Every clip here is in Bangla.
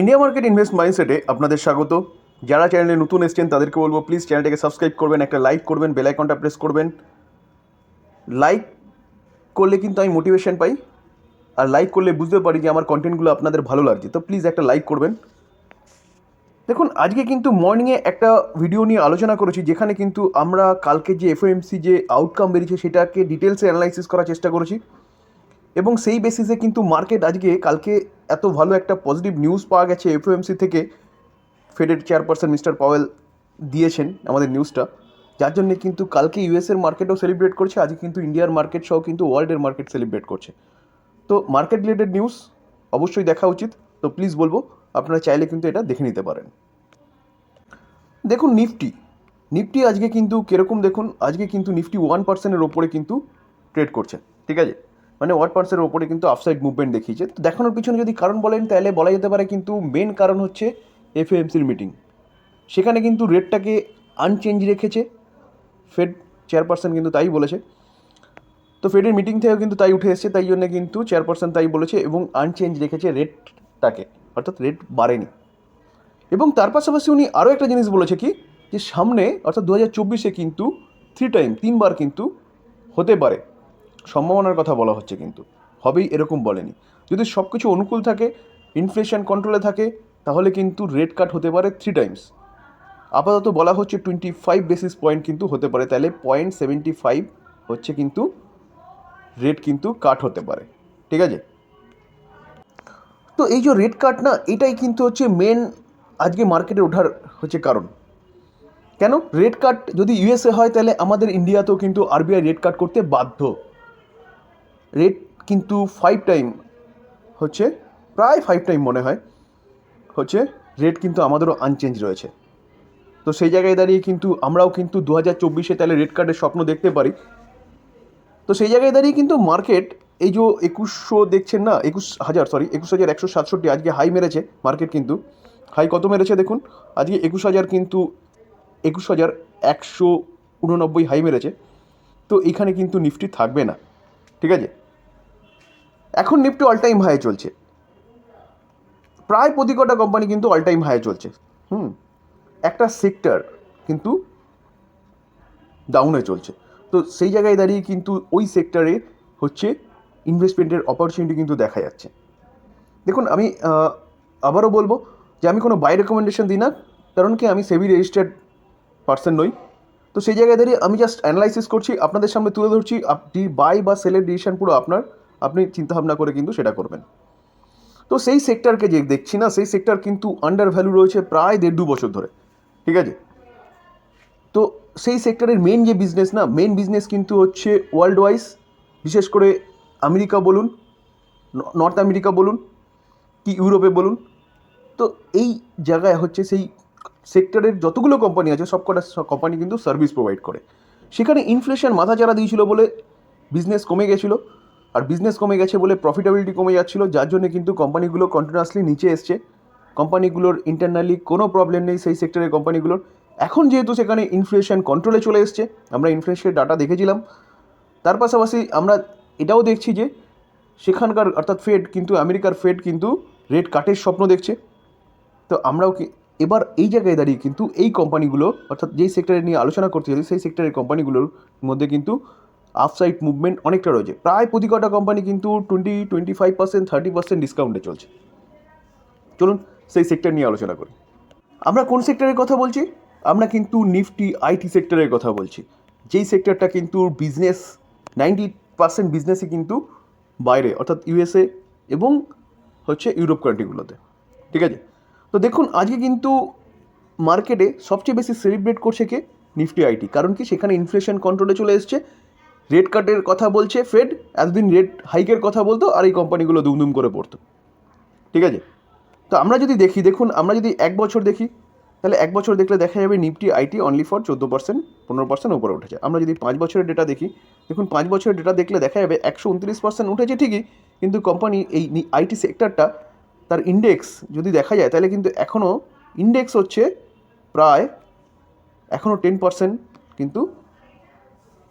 ইন্ডিয়া মার্কেট ইনভেস্ট মাইন্ডসেটে আপনাদের স্বাগত। যারা চ্যানেলে নতুন এসছেন, তাদেরকে বলব প্লিজ চ্যানেলটাকে সাবস্ক্রাইব করবেন, একটা লাইক করবেন বেল আইকনটা প্রেস করবেন। লাইক করলে কিন্তু আমি মোটিভেশন পাই, আর লাইক করলে বুঝতে পারি যে আমার কন্টেন্টগুলো আপনাদের ভালো লাগছে। তো প্লিজ একটা লাইক করবেন। দেখুন, আজকে কিন্তু মর্নিংয়ে একটা ভিডিও নিয়ে আলোচনা করেছি, যেখানে কিন্তু আমরা কালকে যে এফওএমসি যে আউটকাম বেরিয়েছে, সেটাকে ডিটেলসে অ্যানালাইসিস করার চেষ্টা করেছি। এবং সেই বেসিসে কিন্তু মার্কেট আজকে কালকে এত ভালো একটা পজিটিভ নিউজ পাওয়া গেছে এফওএমসি থেকে। ফেডের চেয়ারপারসন মিস্টার পাওয়েল দিয়েছেন আমাদের নিউজটা যার জন্য কিন্তু কালকে ইউএসের মার্কেটও সেলিব্রেট করছে, আজকে কিন্তু ইন্ডিয়ার মার্কেট সহ কিন্তু ওয়ার্ল্ডের মার্কেট সেলিব্রেট করছে। তো মার্কেট রিলেটেড নিউজ অবশ্যই দেখা উচিত। তো প্লিজ বলব, আপনারা চাইলে কিন্তু এটা দেখে নিতে পারেন। দেখুন নিফটি নিফটি আজকে কিন্তু কীরকম দেখুন, আজকে কিন্তু নিফটি ওয়ান পার্সেন্টের ওপরে কিন্তু ট্রেড করছে। ঠিক আছে? মানে ওয়ান পার্সের ওপরে কিন্তু আফসাইড মুভমেন্ট দেখিয়েছে। তো দেখানোর পিছনে যদি কারণ বলেন, তাহলে বলা যেতে পারে কিন্তু মেন কারণ হচ্ছে এফ এফএমসির মিটিং সেখানে কিন্তু রেটটাকে আনচেঞ্জ রেখেছে। ফেড চেয়ারপারসন কিন্তু তাই বলেছে। তো ফেডের মিটিং থেকেও কিন্তু তাই উঠে এসেছে, তাই জন্য কিন্তু চেয়ারপারসন তাই বলেছে এবং আনচেঞ্জ রেখেছে রেটটাকে অর্থাৎ রেট বাড়েনি। এবং তার পাশাপাশি উনি আরও একটা জিনিস বলেছে কি, যে সামনে, অর্থাৎ দু হাজার চব্বিশে কিন্তু থ্রি টাইম তিনবার কিন্তু হতে পারে। সম্ভাবনার কথা বলা হচ্ছে কিন্তু। হবেই এরকম বলেনি। যদি সব কিছু অনুকূল থাকে ইনফ্লেশন কন্ট্রোলে থাকে, তাহলে কিন্তু রেট কাট হতে পারে থ্রি টাইমস আপাতত বলা হচ্ছে টোয়েন্টি ফাইভ বেসিস পয়েন্ট কিন্তু হতে পারে। তাহলে পয়েন্ট সেভেন্টি ফাইভ হচ্ছে কিন্তু রেট কিন্তু কাট হতে পারে। ঠিক আছে? তো এই যে রেট কাট না, এটাই কিন্তু হচ্ছে মেন আজকে মার্কেটে ওঠার হচ্ছে কারণ। কেন? রেট কাট যদি ইউএসএ হয়, তাহলে আমাদের ইন্ডিয়াতেও কিন্তু আরবিআই রেট কাট করতে বাধ্য। রেট কিন্তু ফাইভ টাইম হচ্ছে, প্রায় ফাইভ টাইম মনে হয়, হচ্ছে রেট কিন্তু আমাদেরও আনচেঞ্জ রয়েছে। তো সেই জায়গায় দাঁড়িয়ে কিন্তু আমরাও কিন্তু দু হাজার চব্বিশে তাহলে রেট কার্ডের স্বপ্ন দেখতে পারি। তো সেই জায়গায় দাঁড়িয়ে কিন্তু মার্কেট এই যে একুশশো দেখছেন না, একুশ হাজার সরি একুশ হাজার একশো সাতষট্টি আজকে হাই মেরেছে মার্কেট কিন্তু। হাই কত মেরেছে দেখুন, আজকে একুশ হাজার কিন্তু একুশ হাজার একশো উননব্বই হাই মেরেছে। তো এখানে কিন্তু নিফটি থাকবে না, ঠিক আছে? এখন নিফটি অল টাইম হাই চলছে। প্রায় প্রতি কটা কোম্পানি কিন্তু অল টাইম হাই চলছে। হুম, একটা সেক্টর কিন্তু ডাউনে চলছে। তো সেই জায়গায় দাঁড়িয়ে কিন্তু ওই সেক্টরে হচ্ছে ইনভেস্টমেন্টের অপরচুনিটি কিন্তু দেখা যাচ্ছে। দেখুন, আমি আবারও বলব যে আমি কোনো বাই রেকমেন্ডেশন দিই না, কারণ কি আমি সেবি রেজিস্টার্ড পার্সন নই। তো সেই জায়গায় দাঁড়িয়ে আমি জাস্ট অ্যানালাইসিস করছি, আপনাদের সামনে তুলে ধরছি, আপনি বাই বা সেলের ডিসিশন পুরো আপনার। আপনি চিন্তাভাবনা করে কিন্তু সেটা করবেন। তো সেই সেক্টরকে যে দেখছি না, সেই সেক্টর কিন্তু আন্ডার ভ্যালু রয়েছে প্রায় দেড় দু বছর ধরে। ঠিক আছে? তো সেই সেক্টরের মেন যে বিজনেস না মেন বিজনেস কিন্তু হচ্ছে ওয়ার্ল্ড ওয়াইজ বিশেষ করে আমেরিকা বলুন, নর্থ আমেরিকা বলুন, কি ইউরোপে বলুন। তো এই জায়গায় হচ্ছে সেই সেক্টরের যতগুলো কোম্পানি আছে সব কটা কোম্পানি কিন্তু সার্ভিস প্রোভাইড করে। সেখানে ইনফ্লেশন মাথা চারা দিয়েছিল বলে বিজনেস কমে গেছিল। আর বিজনেস কমে গেছে বলে প্রফিটেবিলিটি কমে যাচ্ছিল, যার জন্য কিন্তু কোম্পানিগুলো কন্টিনিউয়াসলি নিচে এসছে। কোম্পানিগুলোর ইন্টারনালি কোনো প্রবলেম নেই সেই সেক্টরের কোম্পানিগুলোর এখন যেহেতু সেখানে ইনফ্লেশন কন্ট্রোলে চলে এসছে, আমরা ইনফ্লেশনের ডাটা দেখেছিলাম। তার পাশাপাশি আমরা এটাও দেখছি যে সেখানকার অর্থাৎ ফেড কিন্তু, আমেরিকার ফেড কিন্তু রেট কাটের স্বপ্ন দেখছে। তো আমরাও কি, এবার এই জায়গায় দাঁড়িয়ে কিন্তু এই কোম্পানিগুলো অর্থাৎ যেই সেক্টরে নিয়ে আলোচনা করতে চাই সেই সেক্টরের কোম্পানিগুলোর মধ্যে কিন্তু আফসাইড মুভমেন্ট অনেকটা রয়েছে। প্রায় প্রতি কটা কোম্পানি কিন্তু twenty twenty five percent thirty percent ডিসকাউন্টে চলছে। চলুন সেই সেক্টর নিয়ে আলোচনা করি। আমরা কোন সেক্টরের কথা বলছি? আমরা কিন্তু নিফটি আইটি সেক্টরের কথা বলছি। যেই সেক্টরটা কিন্তু বিজনেস নাইনটি পার্সেন্ট বিজনেসই কিন্তু বাইরে, অর্থাৎ ইউএসএ এবং হচ্ছে ইউরোপ কান্ট্রিগুলোতে ঠিক আছে? তো দেখুন, আজকে কিন্তু মার্কেটে সবচেয়ে বেশি সেলিব্রেট করছে কে? নিফটি আইটি কারণ কি? সেখানে ইনফ্লেশন কন্ট্রোলে চলে এসছে। রেট কাটের কথা বলছে ফেড এতদিন রেট হাইকের কথা বলতো আর এই কোম্পানিগুলো দুমদুম করে পড়তো। ঠিক আছে? তো আমরা যদি দেখি, দেখুন, আমরা যদি এক বছর দেখি, তাহলে এক বছর দেখলে দেখা যাবে নিফটি আইটি অনলি ফর চোদ্দ পার্সেন্ট পনেরো পার্সেন্ট উপরে উঠেছে। আমরা যদি পাঁচ বছরের ডেটা দেখি, দেখুন, পাঁচ বছরের ডেটা দেখলে দেখা যাবে একশো উনত্রিশ পার্সেন্ট উঠেছে ঠিকই, কিন্তু কোম্পানি এই আইটি সেক্টরটা তার ইন্ডেক্স যদি দেখা যায়, তাহলে কিন্তু এখনও ইন্ডেক্স হচ্ছে প্রায় এখনও টেন পার্সেন্ট কিন্তু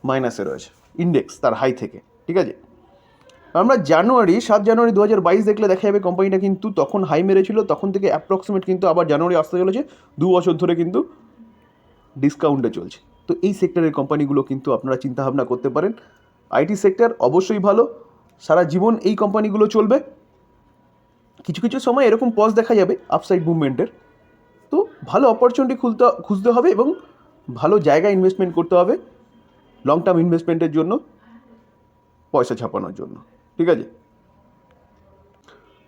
মাইনাসে রয়েছে। ইন্ডেক্স তার হাই থেকে, ঠিক আছে? আমরা জানুয়ারি, সাত জানুয়ারি দু হাজার বাইশ দেখলে দেখা যাবে কোম্পানিটা কিন্তু তখন হাই মেরেছিল, তখন থেকে অ্যাপ্রক্সিমেট কিন্তু আবার জানুয়ারি আসতে চলেছে, দু বছর ধরে কিন্তু ডিসকাউন্টে চলছে। তো এই সেক্টরের কোম্পানিগুলো কিন্তু আপনারা চিন্তাভাবনা করতে পারেন। আইটি সেক্টর অবশ্যই ভালো, সারা জীবন এই কোম্পানিগুলো চলবে। কিছু কিছু সময় এরকম পজ দেখা যাবে আপসাইড মুভমেন্টের তো ভালো অপরচুনিটি খুলতে, খুঁজতে হবে এবং ভালো জায়গায় ইনভেস্টমেন্ট করতে হবে। লং টার্ম ইনভেস্টমেন্টের জন্য, পয়সা ছাপানোর জন্য, ঠিক আছে?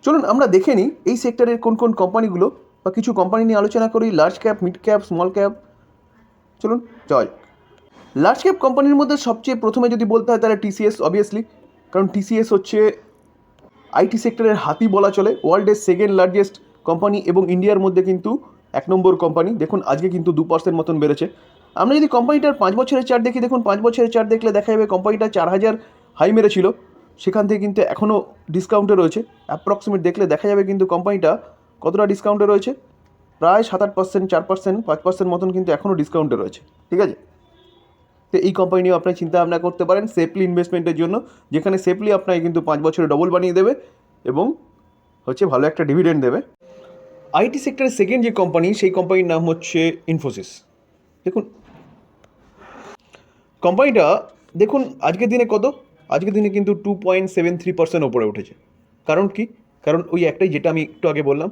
চলুন আমরা দেখে নিই এই সেক্টরের কোন কোন কোম্পানিগুলো বা কিছু কোম্পানি নিয়ে আলোচনা করি large cap mid cap small cap চলুন, জয়। লার্জ ক্যাপ কোম্পানির মধ্যে সবচেয়ে প্রথমে যদি বলতে হয়, তাহলে টিসিএস অবভিয়াসলি কারণ টিসিএস হচ্ছে আইটি সেক্টরের হাতি বলা চলে ওয়ার্ল্ডের সেকেন্ড লার্জেস্ট কোম্পানি এবং ইন্ডিয়ার মধ্যে কিন্তু এক নম্বর কোম্পানি দেখুন, আজকে কিন্তু দু পার্সেন্ট মতন বেড়েছে। আমরা যদি কোম্পানিটার পাঁচ বছরের চার্ট দেখি, দেখুন পাঁচ বছরের চার্ট দেখলে দেখা যাবে কোম্পানিটা চার হাজার হাই মেরেছিল। সেখান থেকে কিন্তু এখনও ডিসকাউন্টে রয়েছে। অ্যাপ্রক্সিমেট দেখলে দেখা যাবে কিন্তু কোম্পানিটা কতটা ডিসকাউন্টে রয়েছে? প্রায় সাত আট পার্সেন্ট চার পার্সেন্ট পাঁচ পার্সেন্ট মতন কিন্তু এখনও ডিসকাউন্টে রয়েছে। ঠিক আছে? তো এই কোম্পানি নিয়েও আপনি চিন্তা ভাবনা করতে পারেন সেফলি ইনভেস্টমেন্টের জন্য, যেখানে সেফলি আপনাকে কিন্তু পাঁচ বছরে ডবল বানিয়ে দেবে এবং হচ্ছে ভালো একটা ডিভিডেন্ড দেবে। আইটি সেক্টরের সেকেন্ড যে কোম্পানি সেই কোম্পানির নাম হচ্ছে ইনফোসিস দেখুন কোম্পানিটা দেখুন, আজকের দিনে কত? আজকের দিনে কিন্তু two point seven three percent ওপরে উঠেছে। কারণ কি? কারণ ওই একটাই যেটা আমি একটু আগে বললাম,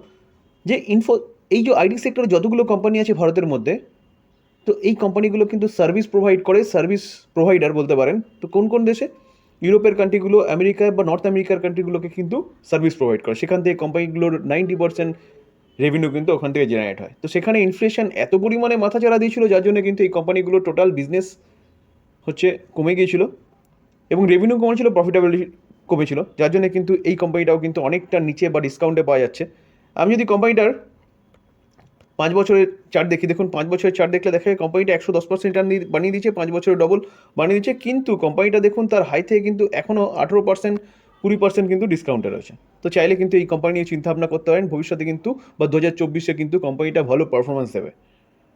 যে ইনফো এই যে আইটি সেক্টরে যতগুলো কোম্পানি আছে ভারতের মধ্যে, তো এই কোম্পানিগুলো কিন্তু সার্ভিস প্রোভাইড করে সার্ভিস প্রোভাইডার বলতে পারেন, তো কোন কোন দেশে? ইউরোপের কান্ট্রিগুলো আমেরিকায় বা নর্থ আমেরিকার কান্ট্রিগুলোকে কিন্তু সার্ভিস প্রোভাইড করে। সেখান থেকে কোম্পানিগুলোর নাইনটি পার্সেন্ট রেভিনিউ কিন্তু ওখান থেকে জেনারেট হয়। তো সেখানে ইনফ্লেশন এত পরিমাণে মাথা চাড়া দিয়েছিল, যার জন্য কিন্তু এই কোম্পানিগুলো টোটাল বিজনেস হচ্ছে কমে গিয়েছিল এবং রেভিনিউ কমেছিল প্রফিটেবিলিটি কমেছিল, যার জন্য কিন্তু এই কোম্পানিটাও কিন্তু অনেকটা নিচে বা ডিসকাউন্টে পাওয়া যাচ্ছে। আমি যদি কোম্পানিটার পাঁচ বছরের চার্ট দেখি, দেখুন পাঁচ বছরের চার্ট দেখলে দেখা যায় কোম্পানিটা একশো দশ পার্সেন্ট বানিয়ে দিচ্ছে পাঁচ বছরের ডবল বানিয়ে দিচ্ছে কিন্তু কোম্পানিটা দেখুন তার হাই থেকে কিন্তু এখনও আঠেরো পার্সেন্ট কুড়ি পার্সেন্ট কিন্তু ডিসকাউন্টে রয়েছে। তো চাইলে কিন্তু এই কোম্পানি নিয়ে চিন্তাভাবনা করতে পারেন, ভবিষ্যতে কিন্তু বা দু হাজার চব্বিশে কিন্তু কোম্পানিটা ভালো পারফরমেন্স দেবে।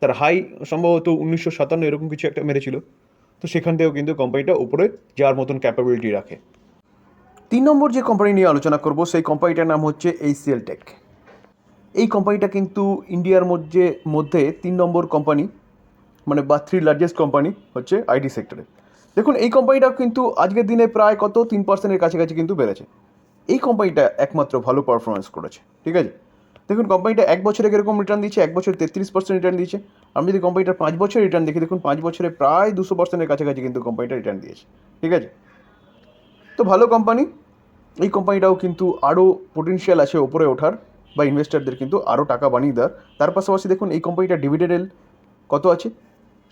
তার হাই সম্ভবত উনিশশো সাতান্ন এরকম কিছু একটা মেরেছিল। তো সেখান থেকেও কিন্তু কোম্পানিটা উপরে যাওয়ার মতন ক্যাপাবিলিটি রাখে। তিন নম্বর যে কোম্পানি নিয়ে আলোচনা করব, সেই কোম্পানিটার নাম হচ্ছে এইচসিএল টেক এই কোম্পানিটা কিন্তু ইন্ডিয়ার মধ্যে মধ্যে তিন নম্বর কোম্পানি মানে বা থ্রি লার্জেস্ট কোম্পানি হচ্ছে আইটি সেক্টরে দেখুন, এই কোম্পানিটা কিন্তু আজকের দিনে প্রায় কত? তিন পার্সেন্টের কাছাকাছি কিন্তু বেড়েছে। এই কোম্পানিটা একমাত্র ভালো পারফরমেন্স করেছে, ঠিক আছে? দেখুন কোম্পানিটা এক বছরে কীরকম রিটার্ন দিচ্ছে? এক বছরে তেত্রিশ পার্সেন্ট রিটার্ন দিচ্ছে। আমি যদি কোম্পানিটার পাঁচ বছর রিটার্ন দেখি, দেখুন, পাঁচ বছরে প্রায় দুশো পার্সেন্টের কাছাকাছি কিন্তু কোম্পানিটা রিটার্ন দিয়েছে। ঠিক আছে? তো ভালো কোম্পানি এই কোম্পানিটাও কিন্তু আরও পোটেনশিয়াল আছে ওপরে ওঠার, বা ইনভেস্টারদের কিন্তু আরও টাকা বানিয়ে দেওয়ার। তার পাশাপাশি দেখুন, এই কোম্পানিটা ডিভিডেন্ড কত আছে?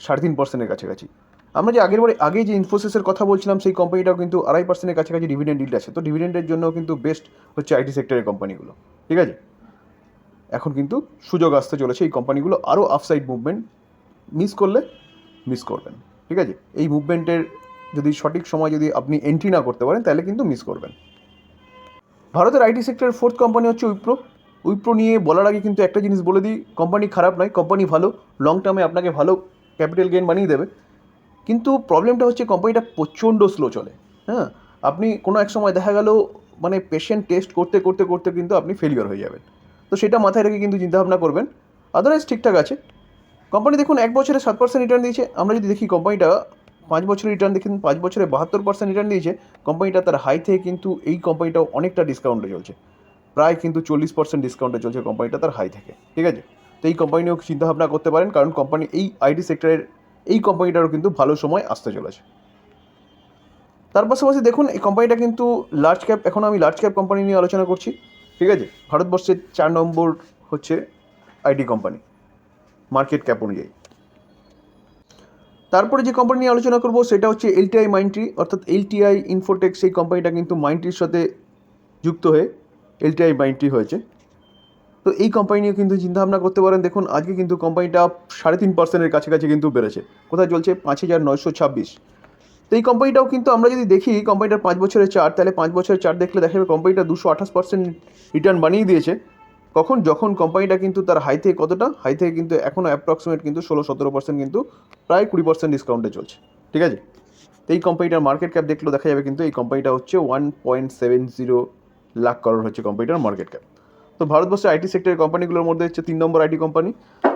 সাড়ে তিন পার্সেন্টের কাছাকাছি। আমরা যে আগের বারে আগে যে ইনফোসিসের কথা বলছিলাম, সেই কোম্পানিটাও কিন্তু আড়াই পার্সেন্টের কাছাকাছি ডিভিডেন্ড ডিল আছে। তো ডিভিডেন্ডের জন্য কিন্তু বেস্ট হচ্ছে আইটি সেক্টরের কোম্পানিগুলো ঠিক আছে? এখন কিন্তু সুযোগ আসতে চলেছে। এই কোম্পানিগুলো আরও আফসাইড মুভমেন্ট মিস করলে মিস করবেন। ঠিক আছে? এই মুভমেন্টের যদি সঠিক সময় যদি আপনি এন্ট্রি না করতে পারেন, তাহলে কিন্তু মিস করবেন। ভারতের আইটি সেক্টরের ফোর্থ কোম্পানি হচ্ছে উইপ্রো উইপ্রো নিয়ে বলার আগে কিন্তু একটা জিনিস বলে দিই কোম্পানি খারাপ নয় কোম্পানি ভালো। লং টার্মে আপনাকে ভালো ক্যাপিটাল গেইন বানিয়ে দেবে। কিন্তু প্রবলেমটা হচ্ছে কোম্পানিটা প্রচণ্ড স্লো চলে। হ্যাঁ? আপনি কোনো এক সময় দেখা গেল মানে পেশেন্ট টেস্ট করতে করতে করতে কিন্তু আপনি ফেলিওর হয়ে যাবেন। তো সেটা মাথায় রেখে কিন্তু চিন্তাভাবনা করবেন। আদারওয়াইজ ঠিকঠাক আছে। কোম্পানি দেখুন, এক বছরে সাত পার্সেন্ট রিটার্ন দিয়েছে। আমরা যদি দেখি কোম্পানিটা পাঁচ বছরের রিটার্ন দেখুন পাঁচ বছরে বাহাত্তর পার্সেন্ট রিটার্ন দিয়েছে কোম্পানিটা তার হাই থেকে কিন্তু এই কোম্পানিটাও অনেকটা ডিসকাউন্টে চলছে। প্রায় কিন্তু চল্লিশ পার্সেন্ট ডিসকাউন্টে চলছে কোম্পানিটা তার হাই থেকে, ঠিক আছে? তো এই কোম্পানিও চিন্তাভাবনা করতে পারেন, কারণ কোম্পানি এই আইটি সেক্টরের এই কোম্পানিটারও কিন্তু ভালো সময় আসতে চলেছে। তার পাশাপাশি দেখুন, এই কোম্পানিটা কিন্তু লার্জ ক্যাপ এখন আমি লার্জ ক্যাপ কোম্পানি নিয়ে আলোচনা করছি। ঠিক আছে? ভারতবর্ষের চার নম্বর হচ্ছে আইটি কোম্পানি, মার্কেট ক্যাপ অনুযায়ী। তারপরে যে কোম্পানি নিয়ে আলোচনা করব, সেটা হচ্ছে এলটিআই মাইন্ট্রি। অর্থাৎ এলটিআই ইনফোটেক সেই কোম্পানিটা কিন্তু মাইন্ট্রির সাথে যুক্ত হয়ে এলটিআই মাইন্ট্রি হয়েছে। তো এই কোম্পানি নিয়ে কিন্তু চিন্তাভাবনা করতে পারেন। দেখুন, আজকে কিন্তু কোম্পানিটা সাড়ে তিন পার্সেন্টের কাছাকাছি কিন্তু বেড়েছে। কোথায় চলছে? পাঁচ হাজার নয়শো ছাব্বিশ। তো এই কোম্পানিটাও কিন্তু আমরা যদি দেখি কোম্পানিটার পাঁচ বছরের চার তাহলে পাঁচ বছরের চার দেখলে দেখা যাবে কোম্পানিটা দুশো আঠাশ পার্সেন্ট রিটার্ন বানিয়ে দিয়েছে। কখন? যখন কোম্পানিটা কিন্তু তার হাই থেকে কতটা? হাই থেকে কিন্তু এখনও অ্যাপ্রক্সিমেট কিন্তু ষোলো, সতেরো পার্সেন্ট কিন্তু প্রায় কুড়ি পার্সেন্ট ডিসকাউন্টে চলছে। ঠিক আছে? তো এই কোম্পানিটার মার্কেট ক্যাপ দেখলেও দেখা যাবে কিন্তু এই কোম্পানিটা হচ্ছে one point seven zero lakh crore হচ্ছে কোম্পানিটার মার্কেট ক্যাপ তো ভারতবর্ষের আইটি সেক্টরের কোম্পানিগুলোর মধ্যে হচ্ছে তিন নম্বর আইটি কোম্পানি।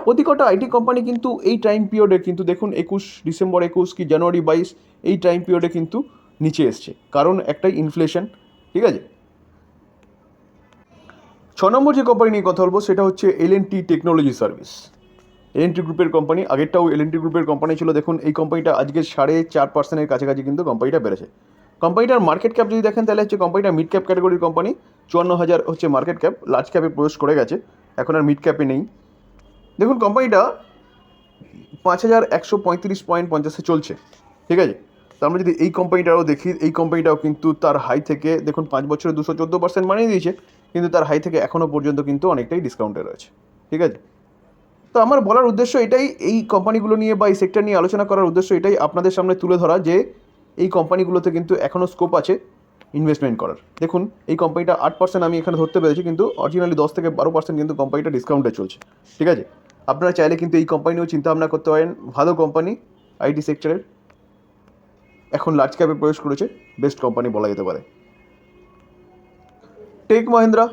প্রতি কটা আইটি কোম্পানি কিন্তু এই টাইম পিরিয়ডে কিন্তু দেখুন একুশ ডিসেম্বর, একুশ কি জানুয়ারি, বাইশ, এই টাইম পিরিয়ডে কিন্তু নিচে এসছে। কারণ একটাই ইনফ্লেশন ঠিক আছে? ছ নম্বর যে কোম্পানি নিয়ে কথা বলব, সেটা হচ্ছে L N T technology service L N T গ্রুপের কোম্পানি, আগেরটাও এল এন টি গ্রুপের কোম্পানি ছিল। দেখুন, এই কোম্পানিটা আজকে সাড়ে চার পার্সেন্টের কাছাকাছি কিন্তু কোম্পানিটা বেড়েছে। কোম্পানিটার মার্কেট ক্যাপ যদি দেখেন, তাহলে হচ্ছে কোম্পানিটা মিড ক্যাপ ক্যাটাগরির কোম্পানি চুয়ান্ন হাজার হচ্ছে মার্কেট ক্যাপ লার্জ ক্যাপে প্রবেশ করে গেছে। এখন আর মিড ক্যাপে নেই। দেখুন কোম্পানিটা পাঁচ হাজার একশো পঁয়ত্রিশ পয়েন্ট পঞ্চাশে চলছে। ঠিক আছে? তো আমরা যদি এই কোম্পানিটাও দেখি, এই কোম্পানিটাও কিন্তু তার হাই থেকে, দেখুন, পাঁচ বছরে দুশো চোদ্দ পার্সেন্ট মানিয়ে দিয়েছে, কিন্তু তার হাই থেকে এখনও পর্যন্ত কিন্তু অনেকটাই ডিসকাউন্টে রয়েছে। ঠিক আছে? তো আমার বলার উদ্দেশ্য এটাই, এই কোম্পানিগুলো নিয়ে বা এই সেক্টর নিয়ে আলোচনা করার উদ্দেশ্য এটাই আপনাদের সামনে তুলে ধরা যে এই কোম্পানিগুলোতে কিন্তু এখনও স্কোপ আছে ইনভেস্টমেন্ট করার। দেখুন, এই কোম্পানিটা আট পার্সেন্ট আমি এখানে ধরতে পেরেছি, কিন্তু অরিজিনালি দশ থেকে বারো পার্সেন্ট কিন্তু কোম্পানিটা ডিসকাউন্টে চলছে। ঠিক আছে? আপনারা চাইলে কিন্তু এই কোম্পানিও চিন্তা ভাবনা করতে পারেন। ভালো কোম্পানি আইটি সেক্টরের এখন লার্জ ক্যাপে প্রবেশ করেছে বেস্ট কোম্পানি বলা যেতে পারে। টেক মহিন্দ্রা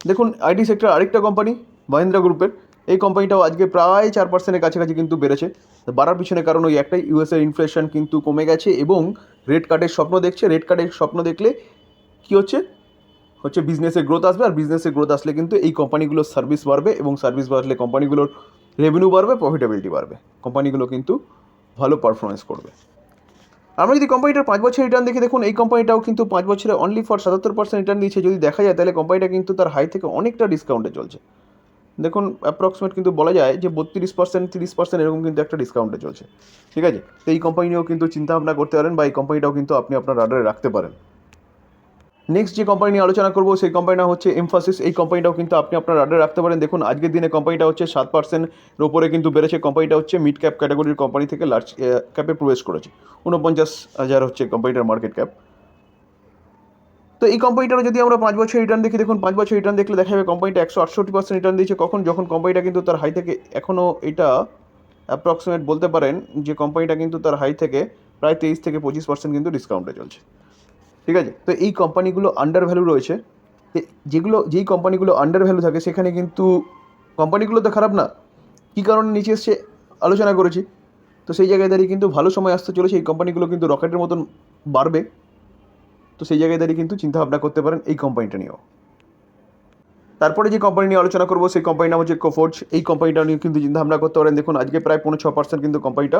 দেখুন আইটি সেক্টর আরেকটা কোম্পানি মহিন্দ্রা গ্রুপের এই কোম্পানিটাও আজকে প্রায় চার পার্সেন্টের কাছাকাছি কিন্তু বেড়েছে। বাড়ার পিছনে কারণ ওই একটাই ইউএসের ইনফ্লেশন কিন্তু কমে গেছে এবং রেড কার্ডের স্বপ্ন দেখছে। রেড কার্ডের স্বপ্ন দেখলে কি হচ্ছে? হচ্ছে বিজনেসের গ্রোথ আসবে আর বিজনেসের গ্রোথ আসলে কিন্তু এই কোম্পানিগুলোর সার্ভিস বাড়বে এবং সার্ভিস বাড়লে কোম্পানিগুলোর রেভিনিউ বাড়বে প্রফিটেবিলিটি বাড়বে। কোম্পানিগুলো কিন্তু ভালো পারফরমেন্স করবে। আমরা যদি কোম্পানিটার পাঁচ বছর রিটার্ন দেখি, দেখুন এই কোম্পানিটাও কিন্তু পাঁচ বছরে অনলি ফর সাতাত্তর পার্সেন্ট রিটার্ন দিচ্ছে যদি দেখা যায়, তাহলে কোম্পানিটা কিন্তু তার হাই থেকে অনেকটা ডিসকাউন্টে চলছে। দেখুন অ্যাপ্রক্সিমেট কিন্তু বলা যায় যে বত্রিশ পার্সেন্ট তিরিশ পার্সেন্ট এরকম কিন্তু একটা ডিসকাউন্টে চলছে। ঠিক আছে? তো এই কোম্পানি নিয়েও কিন্তু চিন্তা ভাবনা করতে পারেন বা এই কোম্পানিটাও কিন্তু আপনি আপনার রাডারে রাখতে পারেন। নেক্সট যে কোম্পানি নিয়ে আলোচনা করব, সেই কোম্পানিটা হচ্ছে এমফাসিস এই কোম্পানিটাও কিন্তু আপনি আপনার রাডারে রাখতে পারেন। দেখুন, আজকের দিনে কোম্পানিটা হচ্ছে সাত পার্সেন্টের ওপরে কিন্তু বেড়েছে। কোম্পানিটা হচ্ছে মিড ক্যাপ ক্যাটাগরির কোম্পানি থেকে লার্জ ক্যাপে প্রবেশ করেছে। উনপঞ্চাশ হাজার হচ্ছে কোম্পানিটার মার্কেট ক্যাপ তো এই কোম্পানিটারও যদি আমরা পাঁচ বছর রিটার্ন দেখি, দেখুন পাঁচ বছর রিটার্ন দেখলে দেখা যাবে কোম্পানিটা একশো আটষট্টি পার্সেন্ট রিটার্ন দিয়েছে। কখন? যখন কোম্পানিটা কিন্তু তার হাই থেকে এখনও এটা অ্যাপ্রক্সিমেট বলতে পারেন যে কোম্পানিটা কিন্তু তার হাই থেকে প্রায় তেইশ থেকে পঁচিশ পার্সেন্ট কিন্তু ডিসকাউন্টে চলছে। ঠিক আছে? তো এই কোম্পানিগুলো আন্ডার ভ্যালু রয়েছে। যেগুলো, যেই কোম্পানিগুলো আন্ডার ভ্যালু থাকে, সেখানে কিন্তু কোম্পানিগুলো তো খারাপ না। কী কারণে নিচে এসছে? আলোচনা করেছি। তো সেই জায়গায় দাঁড়িয়ে কিন্তু ভালো সময় আসতে চলেছে। এই কোম্পানিগুলো কিন্তু রকেটের মতন বাড়বে। তো সেই জায়গায় দাঁড়িয়ে কিন্তু চিন্তা ভাবনা করতে পারেন এই কোম্পানিটা নিয়েও। তারপরে যে কোম্পানি নিয়ে আলোচনা করব, সেই কোম্পানির নাম হচ্ছে কোফোর্জ এই কোম্পানিটা নিয়ে কিন্তু চিন্তা ভাবনা করতে পারেন। দেখুন, আজকে প্রায় পনেরো ছ পার্সেন্ট কিন্তু কোম্পানিটা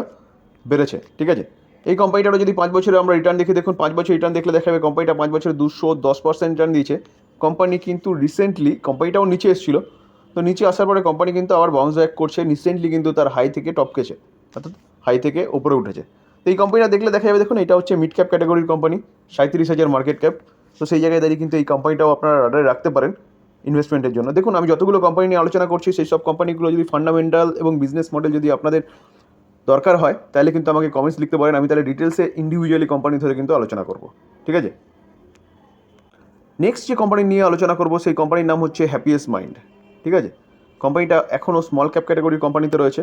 বেড়েছে, ঠিক আছে? এই কোম্পানিটারও যদি পাঁচ বছরে আমরা রিটার্ন দেখি, দেখুন, পাঁচ বছর রিটার্ন দেখলে দেখা যাবে কোম্পানিটা পাঁচ বছরে দুশো দশ পার্সেন্ট রিটার্ন দিয়েছে। কোম্পানি কিন্তু রিসেন্টলি কোম্পানিটাও নিচে এসেছিল। তো নিচে আসার পরে কোম্পানি কিন্তু আবার বাউন্স ব্যাক করছে। রিসেন্টলি কিন্তু তার হাই থেকে টপকেছে অর্থাৎ হাই থেকে ওপরে উঠেছে। তো এই কোম্পানিটা দেখলে দেখা যাবে, দেখুন, এটা হচ্ছে মিড ক্যাপ ক্যাটাগরির কোম্পানি সাঁত্রিশ হাজার মার্কেট ক্যাপ তো সেই জায়গায় দাঁড়িয়ে কিন্তু এই কোম্পানিটাও আপনারা রাডারে রাখতে পারেন ইনভেস্টমেন্টের জন্য। দেখুন, আমি যতগুলো কোম্পানি নিয়ে আলোচনা করছি, সেই সব কোম্পানিগুলো যদি ফান্ডামেন্টাল এবং বিজনেস মডেল যদি আপনাদের দরকার হয়, তাহলে কিন্তু আমাকে কমেন্টস লিখতে পারেন। আমি তাহলে ডিটেলসে ইন্ডিভিজুয়ালি কোম্পানি ধরে কিন্তু আলোচনা করব। ঠিক আছে? নেক্সট যে কোম্পানি নিয়ে আলোচনা করব, সেই কোম্পানির নাম হচ্ছে হ্যাপিয়েস্ট মাইন্ড ঠিক আছে? কোম্পানিটা এখনও স্মল ক্যাপ ক্যাটাগরির কোম্পানিতে রয়েছে।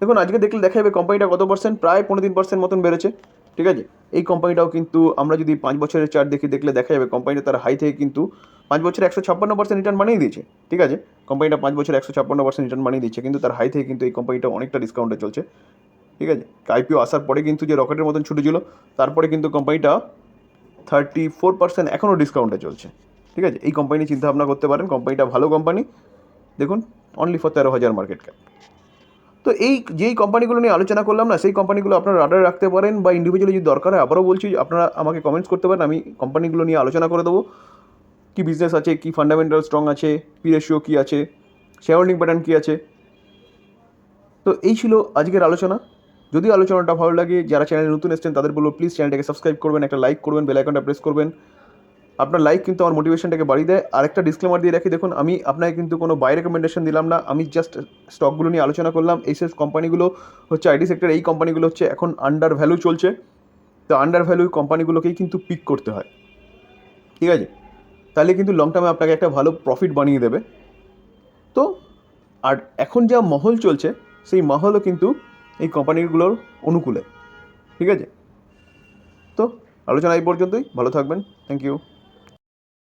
দেখুন, আজকে দেখলে দেখা যাবে কোম্পানিটা কত পার্সেন্ট প্রায় পনেরো তিন পার্সেন্ট মতন বেড়েছে, ঠিক আছে? এই কোম্পানিটাও কিন্তু আমরা যদি পাঁচ বছরের চার্ট দেখি, দেখলে দেখা যাবে কোম্পানিটা তার হাই থেকে কিন্তু পাঁচ বছরে একশো ছাপ্পান্ন পার্সেন্ট রিটার্ন বানিয়ে দিয়েছে, ঠিক আছে? কোম্পানিটা পাঁচ বছর একশো ছাপ্পান্ন পার্সেন্ট রিটার্ন বানিয়ে দিচ্ছে কিন্তু তার হাই থেকে কিন্তু এই কোম্পানিটা অনেকটা ডিসকাউন্টে চলছে, ঠিক আছে? আইপিও আসার পরে কিন্তু যে রকেটের মতন ছুটেছিল, তারপরে কিন্তু কোম্পানিটা থার্টি ফোর পার্সেন্ট এখনও ডিসকাউন্টে চলছে, ঠিক আছে? এই কোম্পানি চিন্তা ভাবনা করতে পারেন কোম্পানিটা ভালো কোম্পানি দেখুন অনলি ফর তেরো হাজার মার্কেট ক্যাপ তো এই, যেই কোম্পানিগুলো নিয়ে আলোচনা করলাম না, সেই কোম্পানিগুলো আপনারা রাডারে রাখতে পারেন বা ইন্ডিভিজুয়ালি যদি দরকার হয়, আবারও বলছি, আপনারা আমাকে কমেন্টস করতে পারেন, আমি কোম্পানিগুলো নিয়ে আলোচনা করে দেবো। কী বিজনেস আছে, কী ফান্ডামেন্টাল স্ট্রং আছে পি রেশিও কী আছে শেয়ার হোল্ডিং প্যাটার্ন কী আছে? তো এই ছিল আজকের আলোচনা। যদি আলোচনাটা ভালো লাগে, যারা চ্যানেলে নতুন এসেছেন, তাদের বলব প্লিজ চ্যানেলটাকে সাবস্ক্রাইব করবেন, একটা লাইক করবেন বেল আইকনটা প্রেস করবেন। আপনার লাইক কিন্তু আমার মোটিভেশনটাকে বাড়িয়ে দেয়। আর একটা ডিসক্লেমার দিয়ে রাখি, দেখুন, আমি আপনাকে কিন্তু কোনো বাই রেকমেন্ডেশন দিলাম না। আমি জাস্ট স্টকগুলো নিয়ে আলোচনা করলাম। এই সব কোম্পানিগুলো হচ্ছে আইটি সেক্টর এই কোম্পানিগুলো হচ্ছে এখন আন্ডার ভ্যালু চলছে। তো আন্ডার ভ্যালু কোম্পানিগুলোকেই কিন্তু পিক করতে হয়। ঠিক আছে? তাহলে কিন্তু লং টার্মে আপনাকে একটা ভালো প্রফিট বানিয়ে দেবে। তো, আর এখন যা মহল চলছে, সেই মহলও কিন্তু এই কোম্পানিগুলোর অনুকূলে। ঠিক আছে? তো, আলোচনা এই পর্যন্তই। ভালো থাকবেন। Thank you